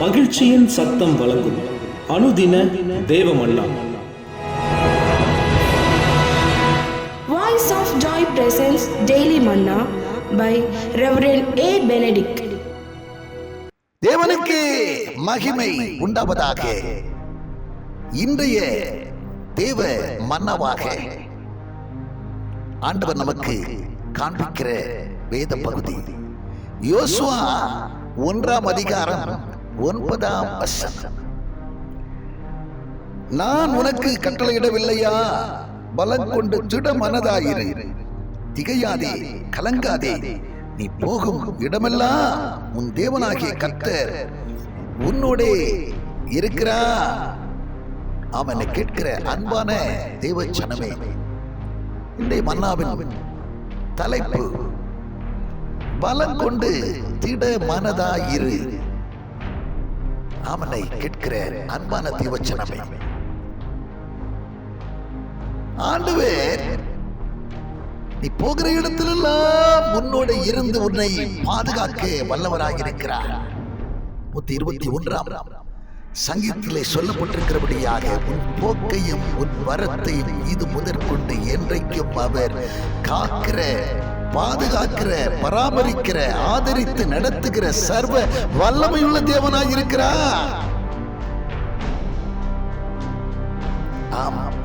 மகிழ்ச்சியின் சத்தம் வழங்கும். அனுதின தேவமல்லா Voice of Joy presents Daily Manna by Reverend A. Benedict. தேவனுக்கு மகிமை உண்டாவதாக. இன்றைய தேவ மன்னவாக. ஆண்டவர் நமக்கு காண்பிக்கிற வேத பகுதி யோசுவா ஒன்றாம் அதிகாரம் ஒன்பதாம் வசனம். நான் உனக்கு கட்டளையிடவில்லையா? பலம் கொண்டு திட மனதாயிரு திகையாதே கலங்காதே. நீ போகும் இடமெல்லாம் உன் தேவனாகிய கர்த்தர் உன்னோடே இருக்கிறா அவனை கேட்கிற அன்பான தேவ சனமே இன்றைய மன்னாவின் தலைப்பு பலம் கொண்டு திட மனதாயிரு அவனை கேட்கிற அன்பான தீவச்சனமே ஆண்டவர் நீ போகிற இடத்திலெல்லாம் உன்னோட இருந்து உன்னை பாதுகாக்க வல்லவராக இருக்கிறார் நூத்தி இருபத்தி ஒன்றாம் சங்கீதத்திலே சொல்லப்பட்டிருக்கிறபடியாக உன் போக்கையும் உன் வரத்தையும் இது முதற்கொண்டு என்றைக்கும் அவர் காக்கிற பாதுகாக்கிற பராமரிக்கிற ஆதரித்து நடத்துகிற சர்வ வல்லமையுள்ள தேவனாய் இருக்கிறார் ஆமாம்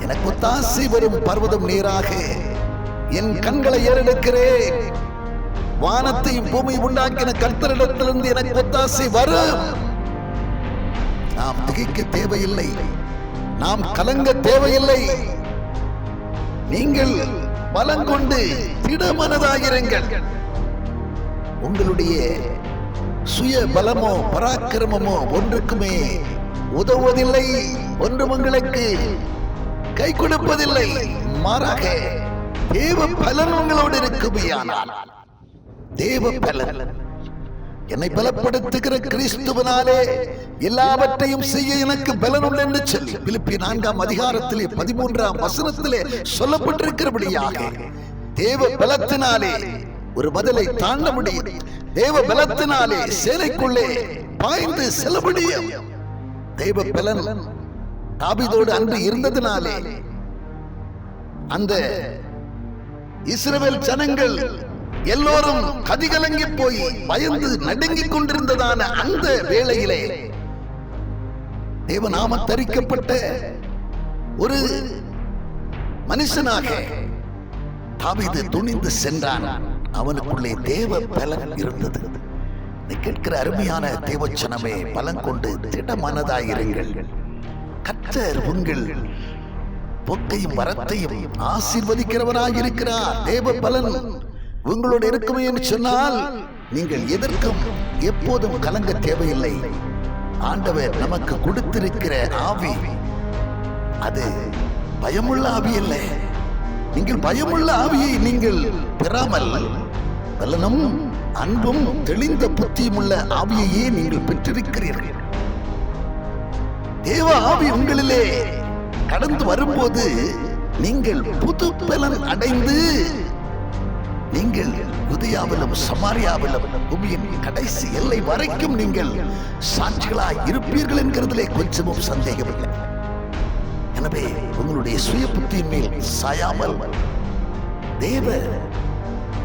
எனக்கு தாசி வரும் பர்வதம் நீராக என் கண்களை ஏறெடுக்கிறேன். வானத்தையும் பூமி உண்டாக்கின கர்த்தரிடத்திலிருந்து எனக்கு ஒத்தாசை வரும். நாம் திகைக்க தேவையில்லை. நாம் கலங்க தேவையில்லை. நீங்கள் பலம் கொண்டு உங்களுடைய சுய பலமோ பராக்கிரமமோ ஒன்றுக்குமே உதவுவதில்லை. ஒன்றும் உங்களுக்கு கை கொடுப்பதில்லை. மாறாக தேவ பலன் உங்களோடு இருக்குமையானால் தேவ பலன். என்னை பலப்படுத்துகிற கிறிஸ்துவனாலே எல்லாவற்றையும் செய்ய எனக்கு பலன் உண்டு என்று சொல்லி பிலிப்பி நான்காம் அதிகாரத்திலே பதிமூன்றாம் வசனத்திலே சொல்லப்பட்டிருக்கிறபடியாக தேவ பலத்தினாலே ஒரு பதிலை தாண்ட முடியும். தேவ பலத்தினாலே சேலைக்குள்ளே பாய்ந்து செல்ல முடியும். தெய்வ பலன் தாபிதோடு அன்று இருந்ததினாலே அந்த இஸ்ரவேல் ஜனங்கள் எல்லோரும் கதிகலங்கி போய் பயந்து நடுங்கிக் கொண்டிருந்ததான அந்த வேளையிலே தேவநாம தரிக்கப்பட்ட ஒரு மனுஷனாக தாவிது துணிந்து சென்றான். அவனுக்குள்ளே தேவ பலன் இருந்தது. நீ கேட்கிற அருமையான தேவச்சனமே பலன் கொண்டு திடமானதாயிருங்கள். கர்த்தர் உங்கள் பொக்கையும் வரத்தையும் ஆசீர்வதிக்கிறவராயிருக்கிறார். தேவ பலன் உங்களோடு இருக்குமே என்று சொன்னால் நீங்கள் எதற்கும் எப்போதும் கலங்க தேவையில்லை. ஆண்டவர் நமக்கு கொடுத்திருக்கிற ஆவி. அது பயமுள்ள ஆவி அல்ல. நீங்கள் பயமுள்ள ஆவியை நீங்கள் பெறாமல் பலனும் அன்பும் தெளிந்த புத்தியும் உள்ள ஆவியையே நீங்கள் பெற்றிருக்கிறீர்கள். தேவ ஆவி உங்களிலே கடந்து வரும்போது நீங்கள் புது பலன் அடைந்து நீங்கள் உதயாவிலும் சமாரியாவிலும் பூமியின் கடைசி எல்லை வரைக்கும் நீங்கள் சாட்சிகளாய் இருப்பீர்கள் என்கிறதிலே கொஞ்சமும் சந்தேகமில்லை. எனவே உங்களுடைய சுய புத்தியின் மேல் சாயாமல் தேவ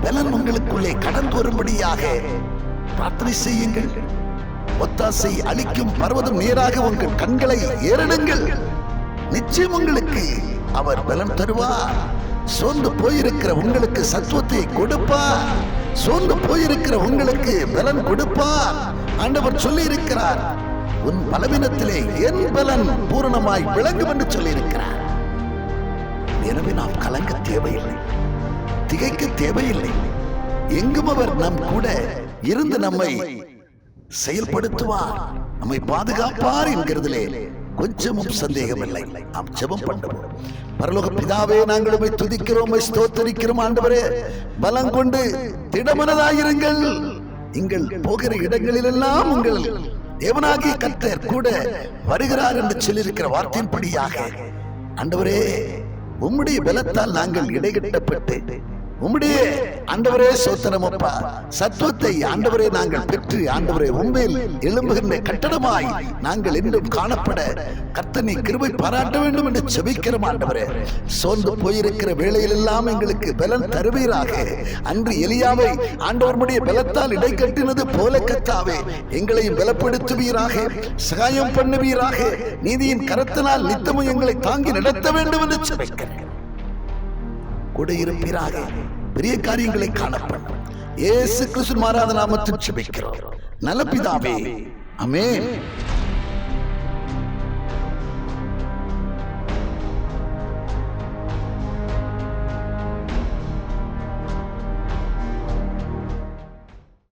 பலன் உங்களுக்குள்ளே கடந்து வரும்படியாக பிரார்த்தனை செய்யுங்கள். ஒத்தாசை அளிக்கும் பர்வதம் நேராக உங்கள் கண்களை ஏறிடுங்கள். நிச்சயம் உங்களுக்கு அவர் பலன் தருவார். சோர்ந்து போயிருக்கிற உங்களுக்கு சத்துவத்தை கொடுப்பார் சோர்ந்து போயிருக்கிற உங்களுக்கு பலன் கொடுப்பார் ஆண்டவர் சொல்லி இருக்கிறார் உன் பலவீனத்திலே என் பலன் பூரணமாய் விளங்கும் என்று சொல்லி இருக்கிறார் எனவே நாம் கலங்க தேவையில்லை திகைக்க தேவையில்லை. எங்கும் அவர் நம் கூட இருந்து நம்மை செயல்படுத்துவார் நம்மை பாதுகாப்பார் என்கிறதிலே கொஞ்சமும் சந்தேகமில்லை. நாம் ஜெபம் பண்ணுவோம். பரலோக பிதாவே நாங்கள் உம்மை துதிக்கிறோம். ஸ்தோத்தரிக்கிறோம். ஆண்டவரே பலம் கொண்டு திடமனதாயிருங்கள் நீங்கள் போகிற இடங்களிலெல்லாம் உங்கள் தேவனாகிய கர்த்தர் கூட வருகிறார் என்று சொல்லியிருக்கிற வார்த்தையின்படியாக. ஆண்டவரே உம்முடைய பலத்தால் நாங்கள் இடைகட்டப்பட்டு உம்முடைய ஆண்டவரே சோத்திரமப்பா சத்துவத்தை ஆண்டவரே நாங்கள் பெற்று ஆண்டவரே உண்மையில் எழும்புகின்ற கட்டடமாய் நாங்கள் இன்னும் காணப்பட. கர்த்தனை கிருபை பாராட்ட வேண்டும் என்று செபிக்கிறோம் ஆண்டவரே. சோர்ந்து போயிருக்கிற வேளையில் எல்லாம் எங்களுக்கு பலன் தருவீராக. அன்று எலியாவை ஆண்டவருடைய பலத்தால் இடை கட்டினது போல கத்தாவே எங்களையும் பலப்படுத்துவீராக சகாயம் பண்ணுவீராக. நீதியின் கரத்தினால் நித்தமும் எங்களை தாங்கி நடத்த வேண்டும் என்று செபிக்கிறேன். கூட இருப்பீராக. பெரிய காரியங்களை காணப்படும். ஏசு கிறிஸ்து மாறாத நாமத்தில் செபிக்கிறோம் நல்ல பிதாவே அமேன்